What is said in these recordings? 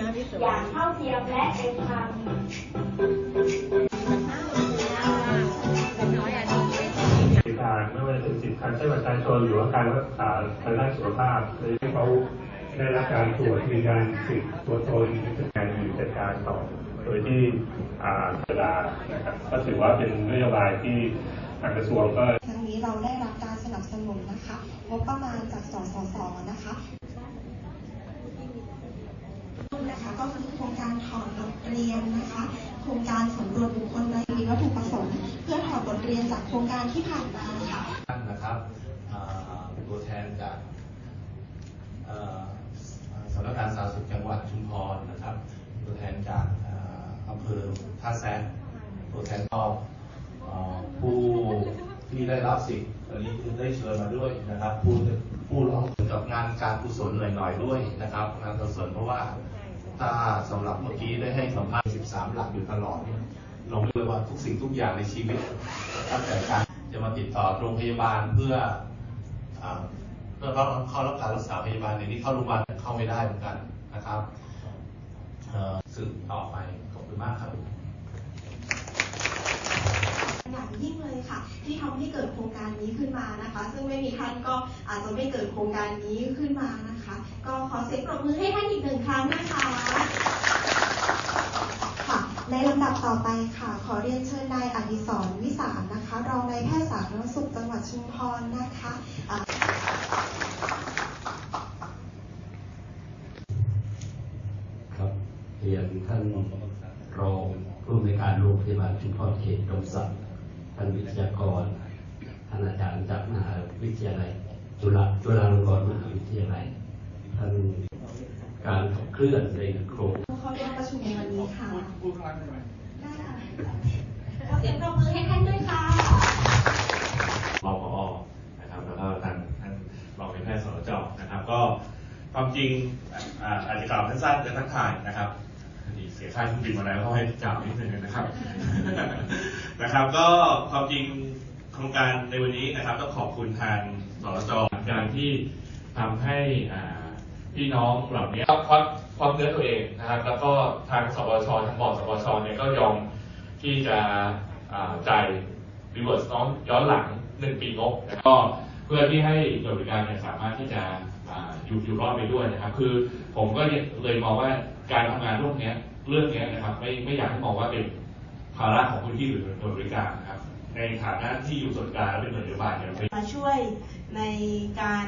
อย่างเท่าเทียมและเป็นธรรมบริการไม่ว่าจะเป็นสิทธิการใช้บัตรประชาชนหรือว่าการรักษาทางด้านสุขภาพเลยให้เขาได้รับการตรวจยืนยันสิทธิตัวตนจัดการอยู่จัดการต่อโดยที่อ่าเวลานะครับก็ถือว่าเป็นนโยบายที่ทางกระทรวงก็ครั้งนี้เราได้รับการสนับสนุนนะคะงบประมาณจากสสสนะคะ นะคะ ก็คือโครงการถอดบทเรียนนะคะ โครงการสำรวจบุคคลในมีวัตถุประสงค์ เพื่อถอดบทเรียนจากโครงการที่ผ่านมาค่ะท่านนะครับตัวแทนจากสำนักงานสาธารณสุขจังหวัดชุมพรนะครับ ตัวแทนจากอำเภอท่าแซะตัวแทนก็เอ่อผู้ที่ได้รับสิทธิ์อันนี้คือได้เชิญมาด้วยนะครับ ผู้ผู้ร้องเกี่ยวกับงานการกุศลหน่อยๆด้วยนะครับ งานกุศลเพราะว่า ถ้าสำหรับเมื่อกี้ได้ให้สัมภาษณ์ 13 หลักอยู่ตลอดเนี่ยลงเลยว่าทุกสิ่งทุกอย่างในชีวิตตั้งแต่การจะมาติดต่อโรงพยาบาลเพื่ออเพื่อรับเข้ารับการรักษาพยาบาลในนี้เข้าโรงพยาบาลเข้าไม่ได้เหมือนกันนะครับเอ่อสืบต่อไปขอบคุณมากครับ อย่างยิ่งเลยค่ะ ที่ทำให้เกิดโครงการนี้ขึ้นมานะคะ ซึ่งไม่มีท่านก็อาจจะไม่เกิดโครงการนี้ขึ้นมานะคะ ก็ขอเสียงปรบมือให้ท่านอีกหนึ่งครั้งนะคะค่ะในลำดับต่อไปค่ะ ขอเรียนเชิญนายอดิศรวิสารนะคะ รองนายแพทย์สาธารณสุขจังหวัดชุมพรนะคะครับเรียนท่านรองผู้อำนวยการโรงพยาบาลชุมพรเขตดงศักดิ์านวิทยากรท่านอาจารย์จากมหาวิทยาลัย จุฬาจุฬาลงกรณ์มหาวิทยาลัยท่านการขับเคลื่อนในโครงผู้เข้าร่วมประชุมในวันนี้ค่ะพูดข้างล่างได้ไหมได้ค่ะขอเสียงปรบมือให้ท่านด้วยค่ะรองผอนะครับแล้วก็ทางท่านรองนายแพทย์สรจนะครับ ก็ความจริงอ่าอาจจะกล่าวสั้นๆจะทักทายนะครับพอ ดีเสียค่าเครื่องบินมาแล้วเขาให้กล่าวนิดนึงนะครับ นะครับ ก็ความจริงโครงการในวันนี้นะครับต้องขอบคุณทางสรจการที่ทำให้พี่น้องเหล่านี้ควักควักเนื้อตัวเองนะครับแล้วก็ทางสปชทางบอร์ดสปชเนี่ยก็ยอมที่จะจ่ายรีเวิร์สน้องย้อนหลังหนึ่งปีงบแล้วก็เพื่อที่ให้หน่วยบริการเนี่ยสามารถที่จะอยู่อยู่รอดไปด้วยนะครับ คือผมก็เลยมองว่า การทำงานร่วมเนี้ยเรื่องเนี้ยนะครับ ไม่ไม่อยากให้มองว่าเป็นภาระของพื้นที่หรือหน่วยบริการนะครับ ในฐานะที่อยู่ส่วนกลางและเป็นหน่วยนโยบายเนี่ยมาช่วยในการ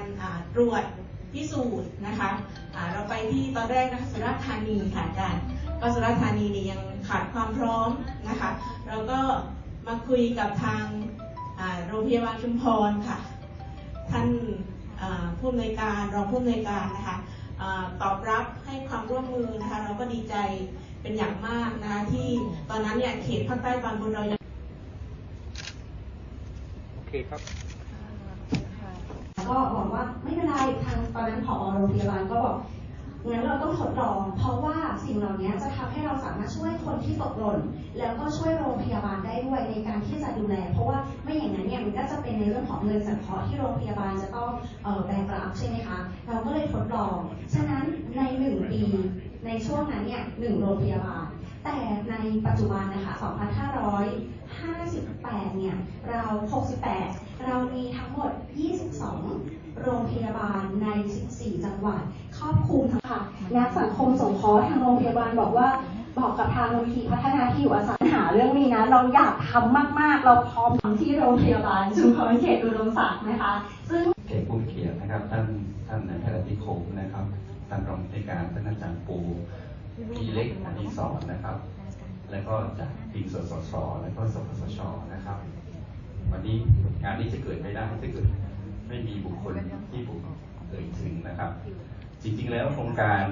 ตรวจพิสูจน์นะคะอ่าเราไปที่ตอนแรกนะคะสุราษฎร์ธานีค่ะอาจารย์ก็สุราษฎร์ธานีเนี่ยยังขาดความพร้อมนะคะ เราก็มาคุยกับทางโรงพยาบาลชุมพรค่ะ ท่านผู้อำนวยการรองผู้อำนวยการนะคะ ตอบรับให้ความร่วมมือนะคะ เราก็ดีใจเป็นอย่างมากนะคะที่ตอนนั้นเนี่ยเขตภาคใต้ตอนบนเรายังโอเคครับ ก็บอกว่าไม่เป็นไรทางตอนนั้นผอโรงพยาบาลก็บอก งั้นเราต้องทดลอง เพราะว่าสิ่งเหล่านี้จะทำให้เราสามารถช่วยคนที่ตกหล่น แล้วก็ช่วยโรงพยาบาลได้ด้วยในการที่จะดูแล เพราะว่าไม่อย่างนั้นเนี่ยมันก็จะเป็นในเรื่องของเงินสังเคราะห์ที่โรงพยาบาลจะต้องเออแบกรับใช่ไหมคะ เราก็เลยทดลอง ฉะนั้นในหนึ่งปีในช่วงนั้นเนี่ยหนึ่งโรงพยาบาล แต่ในปัจจุบันนะคะ 2558 เนี่ย เรา 68 เรามีทั้งหมด 22 โรงพยาบาลใน 14 จังหวัดครอบคลุมทั้งค่ะนักสังคมสงเคราะห์ทางโรงพยาบาลบอกว่าบอกกับทางมูลนิธิพัฒนาที่อยู่อาศัยหาเรื่องนี้นะ เราอยากทำมาก ๆ เราพร้อมทำที่โรงพยาบาลชุมพรเขตอุดมศักดิ์นะคะ ซึ่งเขตผู้เขียนนะครับท่านท่านนายแพทย์อธิคมนะครับท่านรองผู้อำนการท่านอาจารย์ปูพี่เล็กอดิศรนนะครับ แล้วก็จากทีมสสสแล้วก็สสชนะครับ วันนี้งานนี้จะเกิดไม่ได้ถ้าเกิด ไม่มีบุคคลที่ผมเอ่ยถึงนะครับ จริงๆแล้วโครงการ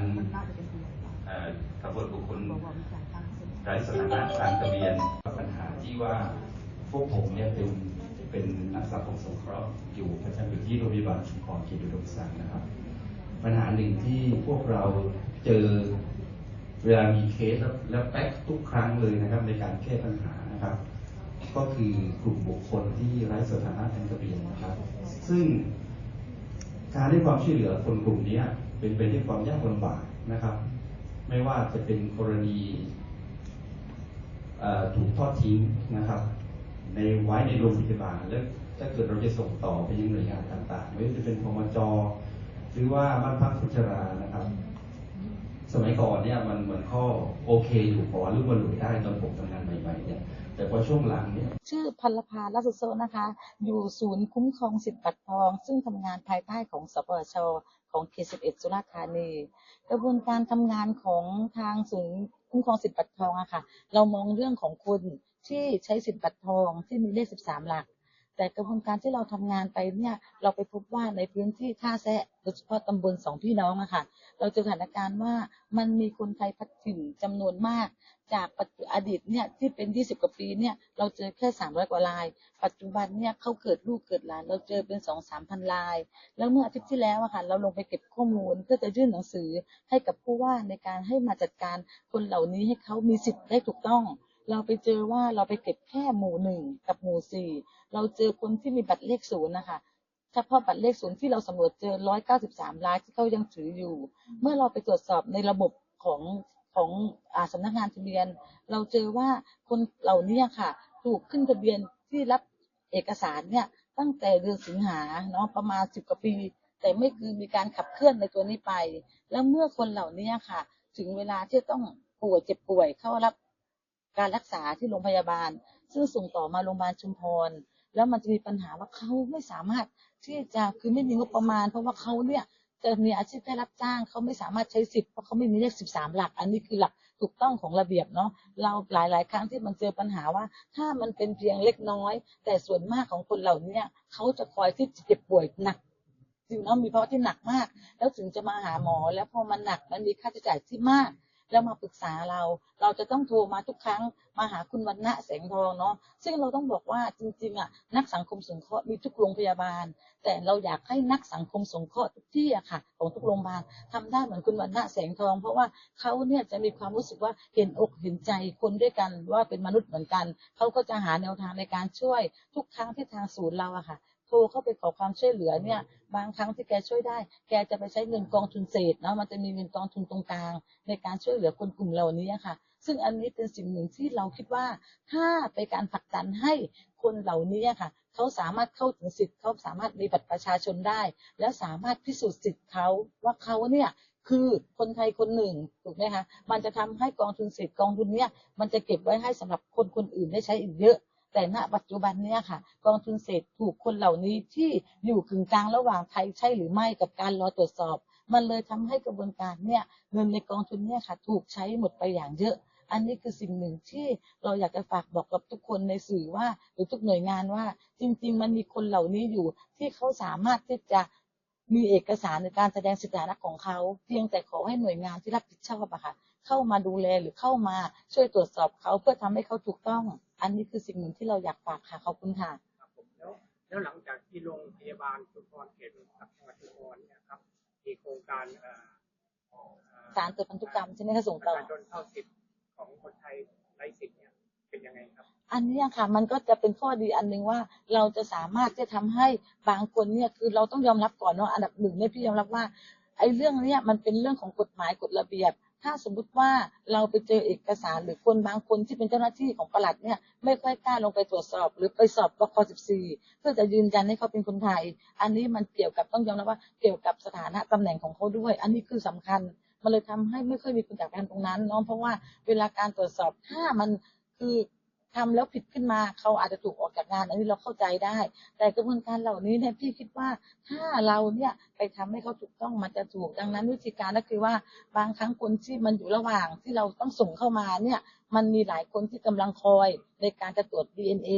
เอ่อตำรวจบุคคลไร้สถานะทางทะเบียนปัญหาที่ว่าพวกผมเนี่ยเป็นเป็นนักสังคมสงเคราะห์อยู่ประจำอยู่ที่โรงพยาบาลชุมพรเขตอุดมศักดิ์นะครับ ปัญหาหนึ่งที่พวกเราเจอเวลามีเคสแล้วแล้วแป๊กทุกครั้งเลยนะครับ ในการแก้ปัญหานะครับ ก็คือกลุ่มบุคคลที่ไร้สถานะทางทะเบียนนะครับ ซึ่งการให้ความช่วยเหลือคนกลุ่มนี้เป็นไปด้วยความยากลำบากนะครับ ไม่ว่าจะเป็นกรณีถูกทอดทิ้งนะครับ ในไว้ในโรงพยาบาลแล้วถ้าเกิดเราจะส่งต่อไปยังหน่วยงานต่างๆ ไม่ว่าจะเป็นพมจหรือว่าบ้านพักคนชรานะครับ สมัยก่อนเนี่ยมันเหมือนข้อโอเคอยู่พอรุ่มมาหลุยได้ตอนผมทำงานใหม่ๆเนี่ย แต่พอช่วงหลังเนี่ยชื่อพันลภาลาสุโซนะคะ อยู่ศูนย์คุ้มครองสิทธิบัตรทอง ซึ่งทำงานภายใต้ของสปชของเขต11สุราษฎร์ธานีกระบวนการทำงานของทางศูนย์คุ้มครองสิทธิบัตรทองอะค่ะ เรามองเรื่องของคนที่ใช้สิทธิบัตรทองที่มีเลข 13 หลัก แต่กระบวนการที่เราทำงานไปเนี่ยเราไปพบว่าในพื้นที่ท่าแซะโดยเฉพาะตำบลสองพี่น้องอะค่ะ เราเจอสถานการณ์ว่ามันมีคนไทยพัดถิ่นจำนวนมาก จากปัจจุอดีตเนี่ยที่เป็น 20 กว่าปีเนี่ยเราเจอแค่ 300 กว่าราย ปัจจุบันเนี่ยเขาเกิดลูกเกิดหลาน เราเจอเป็น 2 3พันราย แล้วเมื่ออาทิตย์ที่แล้วอะค่ะเราลงไปเก็บข้อมูลเพื่อจะยื่นหนังสือให้กับผู้ว่าในการให้มาจัดการคนเหล่านี้ให้เขามีสิทธิ์ได้ถูกต้อง เราไปเจอว่าเราไปเก็บแค่หมู่หนึ่งกับหมู่สี่เราเจอคนที่มีบัตรเลขศูนย์นะคะเฉพาะบัตรเลขศูนย์ที่เราสำรวจเจอ193รายที่เขายังถืออยู่ เมื่อเราไปตรวจสอบในระบบของของอาสำนักงานทะเบียน เราเจอว่าคนเหล่านี้ค่ะ ถูกขึ้นทะเบียนที่รับเอกสารเนี่ยตั้งแต่เดือนสิงหาเนาะประมาณ10กว่าปี แต่ไม่คือมีการขับเคลื่อนในตัวนี้ไป แล้วเมื่อคนเหล่านี้ค่ะ ถึงเวลาที่ต้องป่วยเจ็บป่วยเข้ารับ การรักษาที่โรงพยาบาล ซึ่งส่งต่อมาโรงพยาบาลชุมพร แล้วมันจะมีปัญหาว่าเขาไม่สามารถที่จะคือไม่มีงบประมาณ เพราะว่าเขาเนี่ยจะมีอาชีพแค่รับจ้างเขาไม่สามารถใช้สิทธิ์เพราะเขาไม่มีเลข13หลัก อันนี้คือหลักถูกต้องของระเบียบเนาะเราหลายๆครั้งที่มันเจอปัญหาว่า ถ้ามันเป็นเพียงเล็กน้อย แต่ส่วนมากของคนเหล่านี้เขาจะคอยที่จะเจ็บป่วยหนักจริงเนาะมีภาวะที่หนักมาก แล้วถึงจะมาหาหมอ แล้วพอมันหนักมันมีค่าใช้จ่ายที่มาก แล้วมาปรึกษาเรา เราจะต้องโทรมาทุกครั้งมาหาคุณวันณะแสงทองเนาะซึ่งเราต้องบอกว่าจริงๆอะนักสังคมสงเคราะห์มีทุกโรงพยาบาล แต่เราอยากให้นักสังคมสงเคราะห์ทุกที่อะค่ะ ของทุกโรงพยาบาลทำได้เหมือนคุณวันณะแสงทอง เพราะว่าเขาเนี่ยจะมีความรู้สึกว่าเห็นอกเห็นใจคนด้วยกันว่าเป็นมนุษย์เหมือนกันเขาก็จะหาแนวทางในการช่วยทุกครั้งที่ทางศูนย์เราอะค่ะ โทรเข้าไปขอความช่วยเหลือเนี่ย บางครั้งที่แกช่วยได้ แกจะไปใช้เงินกองทุนเศษเนาะมันจะมีเงินกองทุนตรงกลาง ในการช่วยเหลือคนกลุ่มเหล่านี้ค่ะ ซึ่งอันนี้เป็นสิ่งหนึ่งที่เราคิดว่า ถ้าไปการผลักดันให้คนเหล่านี้ค่ะเขาสามารถเข้าถึงสิทธิ์เขาสามารถมีบัตรประชาชนได้ แล้วสามารถพิสูจน์สิทธิ์เขาว่าเขาเนี่ยคือคนไทยคนหนึ่งถูกไหมคะมันจะทำให้กองทุนเศษกองทุนเนี่ยมันจะเก็บไว้ให้สำหรับคนคนอื่นได้ใช้อีกเยอะ แต่ณปัจจุบันเนี่ยค่ะ กองทุนเศษถูกคนเหล่านี้ที่อยู่กึ่งกลางระหว่างไทยใช่หรือไม่กับการรอตรวจสอบ มันเลยทำให้กระบวนการเนี่ยเงินในกองทุนเนี่ยค่ะ ถูกใช้หมดไปอย่างเยอะ อันนี้คือสิ่งหนึ่งที่เราอยากจะฝากบอกกับทุกคนในสื่อว่าหรือทุกหน่วยงานว่า จริง ๆ มันมีคนเหล่านี้อยู่ที่เขาสามารถที่จะมีเอกสารในการแสดงสถานะของเขา เพียงแต่ขอให้หน่วยงานที่รับผิดชอบอะค่ะเข้ามาดูแลหรือเข้ามาช่วยตรวจสอบเขาเพื่อทำให้เขาถูกต้อง อันนี้คือสิ่งหนึ่งที่เราอยากฝากค่ะขอบคุณค่ะ ครับผมแล้วแล้วหลังจากที่โรงพยาบาลชุมพรเขตกับจังหวัดชุมพรเนี่ยครับมีโครงการเอ่อเอ่อสารตรวจพันธุกรรมใช่ไหมคะส่งประต่อชาชนเข้าสิทธิ์ของคนไทยไร้สิทธิ์เนี่ยเป็นยังไงครับ อันเนี้ยค่ะมันก็จะเป็นข้อดีอันหนึ่งว่าเราจะสามารถที่จะทำให้บางคนเนี่ยคือเราต้องยอมรับก่อนว่าอันดับหนึ่งเนี่ยพี่ยอมรับว่าไอ้เรื่องเนี้ยมันเป็นเรื่องของกฎหมายกฎระเบียบ ถ้าสมมุติว่าเราไปเจอเอกสารหรือคนบางคนที่เป็นเจ้าหน้าที่ของปลัดเนี่ยไม่ค่อยกล้าลงไปตรวจสอบ หรือไปสอบบค14เพื่อจะยืนยันให้เขาเป็นคนไทย อันนี้มันเกี่ยวกับต้องยอมรับว่าเกี่ยวกับสถานะตำแหน่งของเขาด้วย อันนี้คือสำคัญมันเลยทำให้ไม่ค่อยมีคนจากการตรงนั้นเนาะเพราะว่าเวลาการตรวจสอบถ้ามันคือ ทำแล้วผิดขึ้นมาเขาอาจจะถูกออกจากงานอันนี้เราเข้าใจได้ แต่กระบวนการเหล่านี้เนี่ยพี่คิดว่าถ้าเราเนี่ยไปทำให้เขาถูกต้องมันจะถูกดังนั้นวิธีการก็คือว่าบางครั้งคนที่มันอยู่ระหว่างที่เราต้องส่งเข้ามาเนี่ยมันมีหลายคนที่กำลังคอยในการจะตรวจ DNA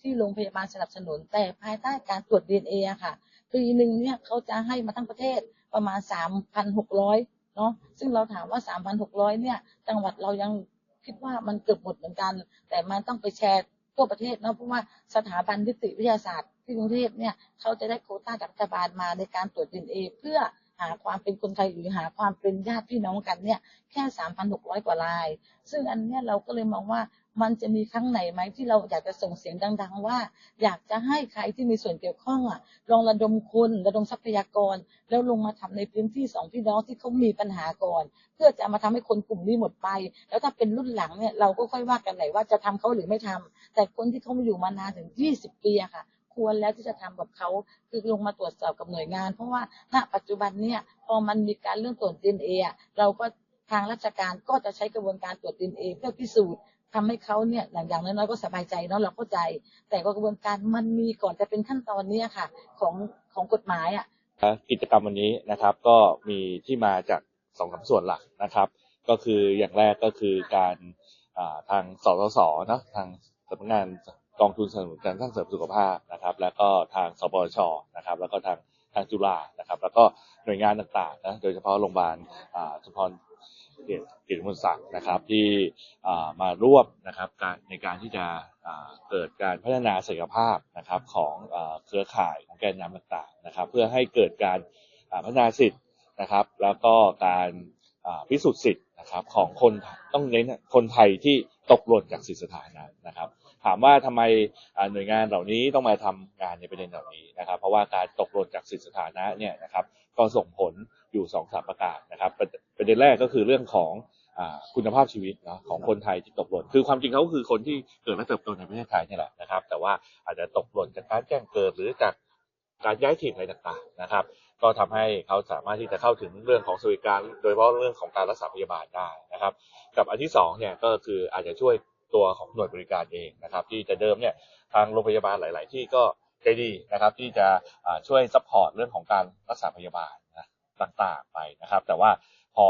ที่โรงพยาบาลสนับสนุน แต่ภายใต้การตรวจ DNA อะค่ะปีหนึ่งเนี่ยเขาจะให้มาทั้งประเทศประมาณ 3,600เนาะซึ่งเราถามว่า 3,600เนี่ยจังหวัดเรายัง คิดว่ามันเกือบหมดเหมือนกัน แต่มันต้องไปแชร์ทั่วประเทศเนาะเพราะว่าสถาบันนิติวิทยาศาสตร์ที่กรุงเทพเนี่ยเขาจะได้โคต้าจากรัฐบาลมาในการตรวจดีเอเพื่อ หาความเป็นคนไทยหรือหาความเป็นญาติพี่น้องกันเนี่ยแค่สามพันหกร้อยกว่าราย ซึ่งอันเนี้ยเราก็เลยมองว่ามันจะมีครั้งไหนไหมที่เราอยากจะส่งเสียงดัง ๆ ว่า อยากจะให้ใครที่มีส่วนเกี่ยวข้องอะลองระดมคนระดมทรัพยากร แล้วลงมาทำในพื้นที่สองพี่น้องที่เขามีปัญหาก่อน เพื่อจะมาทำให้คนกลุ่มนี้หมดไป แล้วถ้าเป็นรุ่นหลังเนี่ยเราก็ค่อยว่ากันไหนว่าจะทำเขาหรือไม่ทำแต่คนที่เขามาอยู่มานานถึง 20 ปีอะค่ะ ควรแล้วที่จะทำกับเขาคือลงมาตรวจสอบกับหน่วยงาน เพราะว่าณปัจจุบันเนี่ยพอมันมีการเรื่องตรวจดีเอ็นเอเราก็ทางราชการก็จะใช้กระบวนการตรวจดีเอ็นเอเพื่อพิสูจน์ทำให้เขาเนี่ยอย่างน้อยๆก็สบายใจเนาะเราเข้าใจ แต่ว่ากระบวนการมันมีก่อนจะเป็นขั้นตอนเนี้ยค่ะ ของของกฎหมายอะกิจกรรมวันนี้นะครับก็มีที่มาจากสองสามส่วนหลักนะครับ ก็คืออย่างแรกก็คือการทางสสสเนะทางสำนักงาน กองทุนสนับสนุนการสร้างเสริมสุขภาพนะครับ แล้วก็ทางสปชนะครับ แล้วก็ทางทางจุฬานะครับ แล้วก็หน่วยงานต่างๆนะโดยเฉพาะโรงพยาบาลสุพรเกียรติเกียรติมนศักดิ์นะครับที่มาร่วมนะครับการในการที่จะเกิดการพัฒนาศักยภาพนะครับของเครือข่ายของแกนนำต่างๆนะครับ เพื่อให้เกิดการพัฒนาสิทธิ์นะครับ แล้วก็การพิสูจน์สิทธิ์นะครับของคนต้องเน้นคนไทยที่ตกหล่นจากสิทธิสถานะนะครับ ถามว่าทำไมหน่วยงานเหล่านี้ต้องมาทำงานในประเด็นเหล่านี้นะครับ เพราะว่าการตกหล่นจากสิทธิสถานะเนี่ยนะครับก็ส่งผลอยู่สองสามประการนะครับ ประเด็นแรกก็คือเรื่องของอคุณภาพชีวิตนะของคนไทยที่ตกหล่น คือความจริงเขาคือคนที่เกิดและเติบโตในประเทศไทยนี่แหละนะครับ แต่ว่าอาจจะตกหล่นจากการแจ้งเกิดหรือจากการย้ายถิ่นอะไรต่างๆนะครับ ก็ทำให้เขาสามารถที่จะเข้าถึงเรื่องของสวัสดิการ โดยเฉพาะเรื่องของการรักษาพยาบาลได้นะครับ กับอันที่สองเนี่ยก็คืออาจจะช่วย ตัวของหน่วยบริการเองนะครับ ที่จะเดิมเนี่ยทางโรงพยาบาลหลาย ๆ ที่ก็ใจดีนะครับ ที่จะอ่าช่วยซัพพอร์ตเรื่องของการรักษาพยาบาลนะต่าง ๆ ไปนะครับ แต่ว่าพอ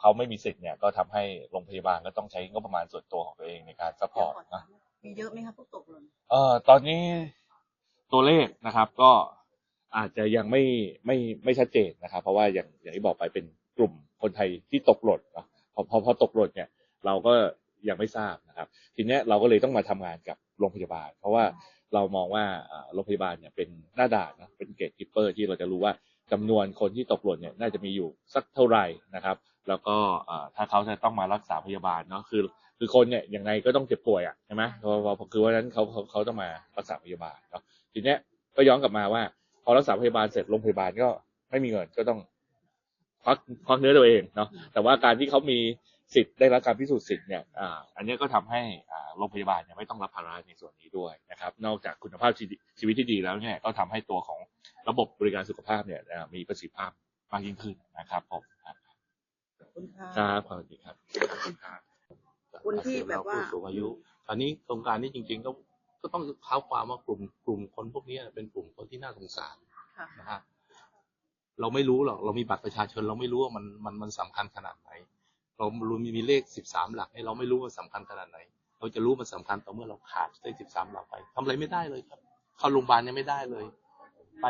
เขาไม่มีสิทธิ์เนี่ยก็ทำให้โรงพยาบาลก็ต้องใช้งบประมาณส่วนตัวของตัวเองในการซัพพอร์ตนะมีเยอะไหมครับพวกตกหล่นเอ่อตอนนี้ตัวเลขนะครับก็อาจจะยังไม่ไม่ไม่ชัดเจนนะครับ เพราะว่าอย่างอย่างที่บอกไปเป็นกลุ่มคนไทยที่ตกหล่นเนาะพอพอพอตกหล่นเนี่ย เราก็ ยังไม่ทราบนะครับ ทีเนี้ยเราก็เลยต้องมาทำงานกับโรงพยาบาล เพราะว่าเรามองว่าโรงพยาบาลเนี่ยเป็นหน้าด่านนะเป็นเกตคิปเปอร์ที่เราจะรู้ว่าจำนวนคนที่ตกหล่นเนี่ยน่าจะมีอยู่สักเท่าไหร่นะครับ แล้วก็ถ้าเขาจะต้องมารักษาพยาบาลเนาะคือ คือคนเนี่ยยังไงก็ต้องเจ็บป่วยอะใช่ไหมเพราะเพราะคือว่านั้นเขาเขาเขาต้องมารักษาพยาบาลเนาะทีเนี้ยก็ย้อนกลับมาว่า พอรักษาพยาบาลเสร็จโรงพยาบาลก็ไม่มีเงินก็ต้องควักควักเนื้อตัวเองเนาะแต่ว่าการที่เขามี สิทธิ์ได้รับการพิสูจน์สิทธิ์เนี่ยอ่าอันเนี้ยก็ทำให้อ่าโรงพยาบาลเนี่ยไม่ต้องรับภาระในส่วนนี้ด้วยนะครับ นอกจากคุณภาพชีวิตชีวิตที่ดีแล้วเนี่ยก็ทำให้ตัวของระบบบริการสุขภาพเนี่ยอ่ามีประสิทธิภาพมากยิ่งขึ้นนะครับผมครับขอบคุณค่ะครับสวัสดีครับคนที่แบบว่าผู้สูงอายุคราวนี้โครงการนี้จริง ๆ ก็ก็ต้องเท้าความว่ากลุ่มกลุ่มคนพวกนี้เป็นกลุ่มคนที่น่าสงสารค่ะนะฮะเราไม่รู้หรอกเรามีบัตรประชาชน เราไม่รู้ว่ามันมันมันสำคัญขนาดไหน เรารู้มีมีเลขสิบสามหลักเนี่ยเราไม่รู้ว่าสำคัญขนาดไหน เราจะรู้มันสำคัญต่อเมื่อเราขาดเลขสิบสามหลักไปทำอะไรไม่ได้เลยครับ เข้าโรงพยาบาลยังไม่ได้เลย ไป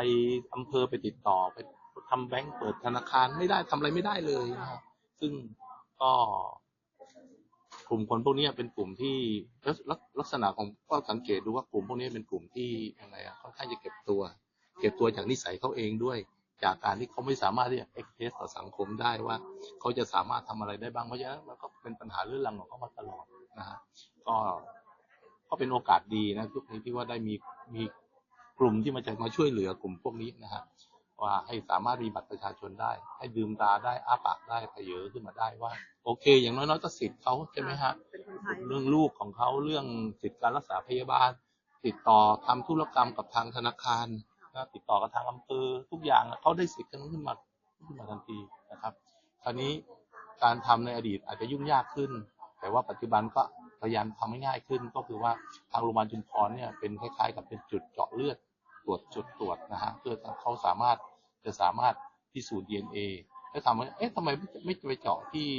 อำเภอไปติดต่อไปทำแบงก์เปิดธนาคารไม่ได้ทำอะไรไม่ได้เลยนะครับซึ่งก็กลุ่มคนพวกนี้เป็นกลุ่มที่ลักลักลักษณะของก็สังเกตดูว่ากลุ่มพวกนี้เป็นกลุ่มที่ยังไงอะค่อนข้างจะเก็บตัว เก็บตัวจากนิสัยเขาเองด้วย จากการที่เขาไม่สามารถที่จะเอ็กเพรสต่อสังคมได้ว่า เขาจะสามารถทำอะไรได้บ้างเพราะฉะนั้นมันก็เป็นปัญหาเรื้อรังของเขามาตลอดนะฮะก็ก็เป็นโอกาสดีนะทุกนี้ที่ว่าได้มีมีกลุ่มที่มาจะมาช่วยเหลือกลุ่มพวกนี้นะฮะว่าให้สามารถมีบัตรประชาชนได้ ให้ดื่มตาได้อ้าปากได้พเยอขึ้นมาได้ว่า โอเค อย่างน้อยๆก็สิทธิ์เขาใช่ไหมฮะเป็นคนไทยเรื่องลูกของเขาเรื่องสิทธิการรักษาพยาบาล ติดต่อทำธุรกรรมกับทางธนาคาร นะติดต่อกับทางอำเภอทุกอย่างเขาได้สิทธิ์กันขึ้นมาขึ้นมาทันทีนะครับ คราวนี้การทำในอดีตอาจจะยุ่งยากขึ้น แต่ว่าปัจจุบันก็พยายามทำให้ง่ายขึ้น ก็คือว่าทางโรงพยาบาลจุฬาเนี่ยเป็นคล้ายๆ กับเป็นจุดเจาะเลือดตรวจจุดตรวจนะฮะเพื่อเขาสามารถจะสามารถพิสูจน์ DNA แล้วถามว่าเอ๊ะทำไมไม่ไม่ไปเจาะที่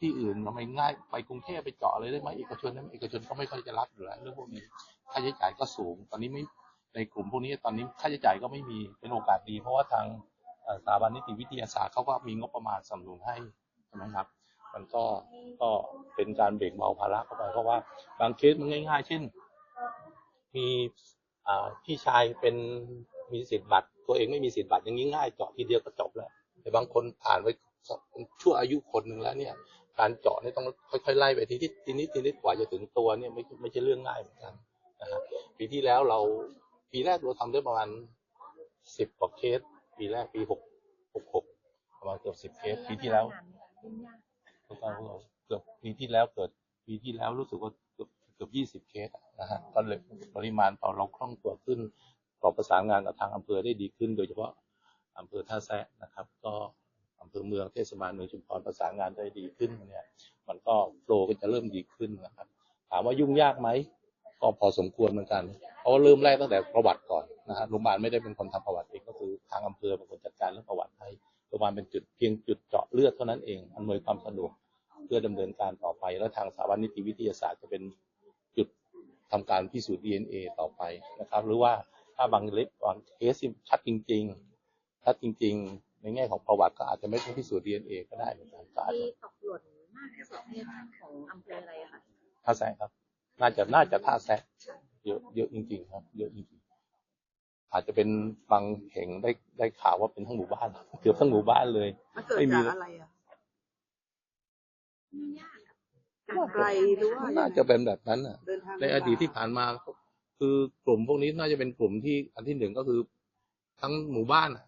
ที่อื่นทำไมง่ายไปกรุงเทพไปเจาะเลยได้ไหมเอกชนได้ไหมเอกชนก็ไม่ค่อยจะรับอยู่แล้วเรื่องพวกนี้ค่าใช้จ่ายก็สูง ตอนนี้ไม่ ในกลุ่มพวกนี้ตอนนี้ค่าใช้จ่ายก็ไม่มีเป็นโอกาสดี เพราะว่าทางสถาบันนิติวิทยาศาสตร์เขาก็มีงบประมาณสนับสนุนให้ใช่ไหมครับ มันก็ก็เป็นการเบ่งเบาภาระเข้าไปเพราะว่าบางเคสมันง่าย ๆ เช่น มีพี่ชายเป็นมีสิทธิ์บัตร ตัวเองไม่มีสิทธิ์บัตรอย่างนี้ง่ายเจาะทีเดียวก็จบแล้วใช่บางคนผ่านไปชั่วอายุคนหนึ่งแล้วเนี่ยการเจาะเนี่ยต้องค่อยๆไล่ไปทีนิดทีนิดทีนิดกว่าจะถึงตัวเนี่ยไม่ไม่ใช่เรื่องง่ายเหมือนกันนะฮะปีที่แล้วเรา ปีแรกเราทำได้ประมาณสิบกว่าเคส ปีแรกปีหกหกหกประมาณเกือบสิบเคสปีที่แล้วถูกต้องเกือบปีที่แล้วเกิดปีที่แล้วรู้สึกว่าเกือบเกือบยี่สิบเคสอะนะฮะก็เลยปริมาณต่อเราคล่องตัวขึ้นต่อประสานงานกับทางอำเภอได้ดีขึ้น โดยเฉพาะอำเภอท่าแซะนะครับ ก็อำเภอเมืองเทศบาลเมืองชุมพรประสานงานได้ดีขึ้นเนี่ย มันก็โฟลว์ก็จะเริ่มดีขึ้นนะครับ ถามว่ายุ่งยากไหม ก็พอสมควรเหมือนกัน เพราะว่าเริ่มแรกตั้งแต่ประวัติก่อนนะฮะโรงพยาบาลไม่ได้เป็นคนทำประวัติเองก็คือทางอำเภอเป็นคนจัดการเรื่องประวัติให้โรงพยาบาลเป็นจุดเพียงจุดเจาะเลือดเท่านั้นเองอำนวยความสะดวกเพื่อดำเนินการต่อไป แล้วทางสถาบันนิติวิทยาศาสตร์จะเป็นจุดทำการพิสูจน์ DNA ต่อไปนะครับ หรือว่าถ้าบางเล็บบางเคสที่ชัดจริง ๆ ชัดจริง ๆ ในแง่ของประวัติก็อาจจะไม่ต้องพิสูจน์ DNA ก็ได้เหมือนกันก็อาจที่จะตกหล่นมากที่สุดเนี่ยของอำเภออะไรอะคะท่าแซะครับ น่าจะน่าจะท่าแซะเยอะเยอะจริง ๆ ครับ เยอะจริงๆอาจจะเป็นบางแห่งได้ได้ข่าวว่าเป็นทั้งหมู่บ้าน เกือบทั้งหมู่บ้านเลยมันเกิดไม่มีจากอะไรอะไกลหรือว่าน่าจะเป็นแบบนั้นน่ะเดินทางในอดีตที่ผ่านมา คือกลุ่มพวกนี้น่าจะเป็นกลุ่มที่อันที่หนึ่งก็คือ ทั้งหมู่บ้านอะ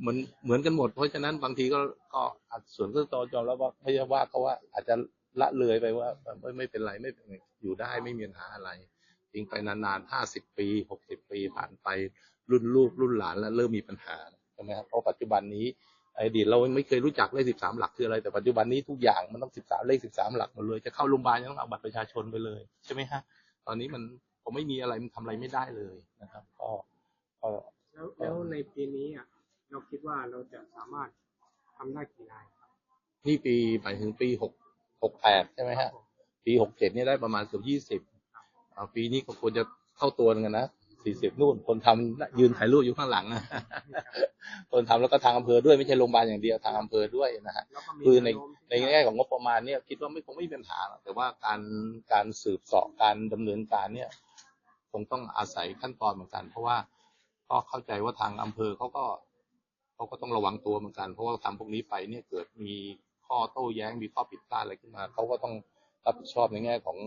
เหมือนเหมือนกันหมด เพราะฉะนั้นบางทีก็ก็อาจส่วนก็ตอยอมแล้วว่าไม่ใช่ว่าเขาว่าอาจจะ ละเลยไปว่าไม่ไม่เป็นไรไม่เป็นไรอยู่ได้ไม่มีปัญหาอะไรทิ้งไปนานๆห้าสิบปีหกสิบปีผ่านไปรุ่นลูกรุ่นหลานแล้วเริ่มมีปัญหาใช่ไหมครับเพราะปัจจุบันนี้ไอดีตเราไม่เคยรู้จักเลขสิบสามหลักคืออะไรแต่ปัจจุบันนี้ทุกอย่างมันต้องสิบสามเลขสิบสามหลักหมดเลย จะเข้าโรงพยาบาลยังต้องเอาบัตรประชาชนไปเลยใช่ไหมฮะตอนนี้มันผมไม่มีอะไรมันทำอะไรไม่ได้เลยนะครับก็ก็แล้วแล้วในปีนี้อะเราคิดว่าเราจะสามารถทำได้กี่รายครับนี่ปีหมายถึงปีหก หกแปดใช่ไหมฮะ ปีหกเจ็ดนี่ยได้ประมาณเกือบยี่สิบปีนี้ก็ควรจะเข้าตัวหนึงกันนะสี่สิบนู่น คนทำยืนถ่ายรูปอยู่ข้างหลังนะคนทำแล้วก็ทางอำเภอด้วยไม่ใช่โรงพยาบาลอย่างเดียวทางอำเภอด้วยนะฮะแล้วก็มีคือในแนวโน้มในแง่ของงบประมาณเนี่ยคิดว่าไม่คงไม่มีปัญหาหรอกแต่ว่าการการสืบเสอบการดำเนินการเนี่ย คงต้องอาศัยขั้นตอนเหมือนกัน เพราะว่าก็เข้าใจว่าทางอำเภอเขาก็เขาก็ต้องระวังตัวเหมือนกัน เพราะว่าทำพวกนี้ไปเนี่ยเกิดมี ข้อโต้แย้งมีข้อผิดพลาดอะไรขึ้นมาเขาก็ต้องรับผิดชอบในแง่ของ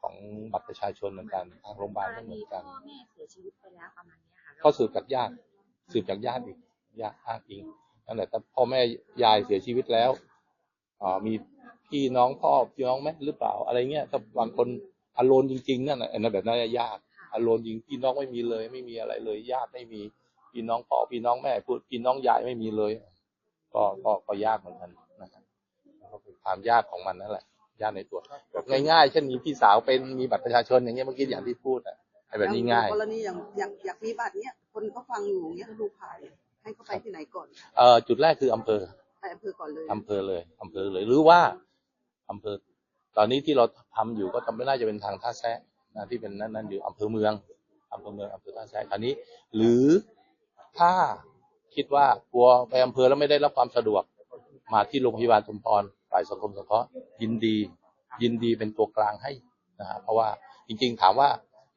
ของบัตรประชาชนเหมือนกันทางโรงพยาบาลก็เหมือนกันพ่อแม่เสียชีวิตไปแล้วประมาณนี้ค่ะก็สืบจากญาติสืบจากญาติอีกญาติอ้างอิงนั่นแหละถ้าพ่อแม่ยายเสียชีวิตแล้วอ่ามีพี่น้องพ่อพี่น้องแม่หรือเปล่าอะไรเงี้ยถ้าบางคนอโลนจริง ๆ นั่นน่ะแบบนั้นยากอโลนจริงพี่น้องไม่มีเลย ไม่มีอะไรเลยญาติไม่มีพี่น้องพ่อพี่น้องแม่พูดพี่น้องยายไม่มีเลย ก็ก็ก็ยากเหมือนกัน นะครับก็เป็นความยากของมันนั่นแหละยากในตัวแบบง่ายๆ เช่นมีพี่สาวเป็นมีบัตรประชาชนอย่างเงี้ยเมื่อกี้อย่างที่พูดอะไอ้แบบนี้ง่ายกรณีอย่างอยากอยากมีบัตรเนี้ยคนเขาฟังอยู่เนี้ยเขาดูผ่านให้เขาไปที่ไหนก่อนเอ่อจุดแรกคืออำเภอไปอำเภอก่อนเลยอำเภอเลยอำเภอเลยหรือว่าอำเภอ ตอนนี้ที่เราทำอยู่ก็ทำไม่น่าจะเป็นทางท่าแซะนะที่เป็นนั่นนั่นอยู่อำเภอเมืองอำเภอเมืองอำเภอท่าแซะคราวนี้ หรือถ้าคิดว่ากลัวไปอำเภอแล้วไม่ได้รับความสะดวก มาที่โรงพยาบาลชุมพร ฝ่ายสังคมสงเคราะห์ยินดี ยินดีเป็นตัวกลางให้นะฮะเพราะว่าจริงๆ ถามว่า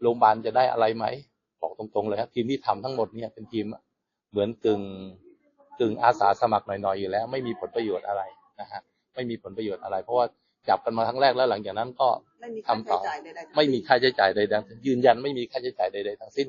โรงพยาบาลจะได้อะไรไหมบอกตรงๆเลยครับทีมที่ทำทั้งหมดเนี่ยเป็นทีมเหมือนกึ่งกึ่งอาสาสมัครหน่อยๆอยู่แล้ว ไม่มีผลประโยชน์อะไรนะฮะไม่มีผลประโยชน์อะไร เพราะว่าจับกันมาครั้งแรกแล้วหลังจากนั้นก็ไม่มีค่าทำใช้ต่อจ่ายใดๆทั้งสิ้นไม่มีค่าใช้จ่ายใดๆยืนยันไม่มีค่าใช้จ่ายใดๆทั้งสิ้น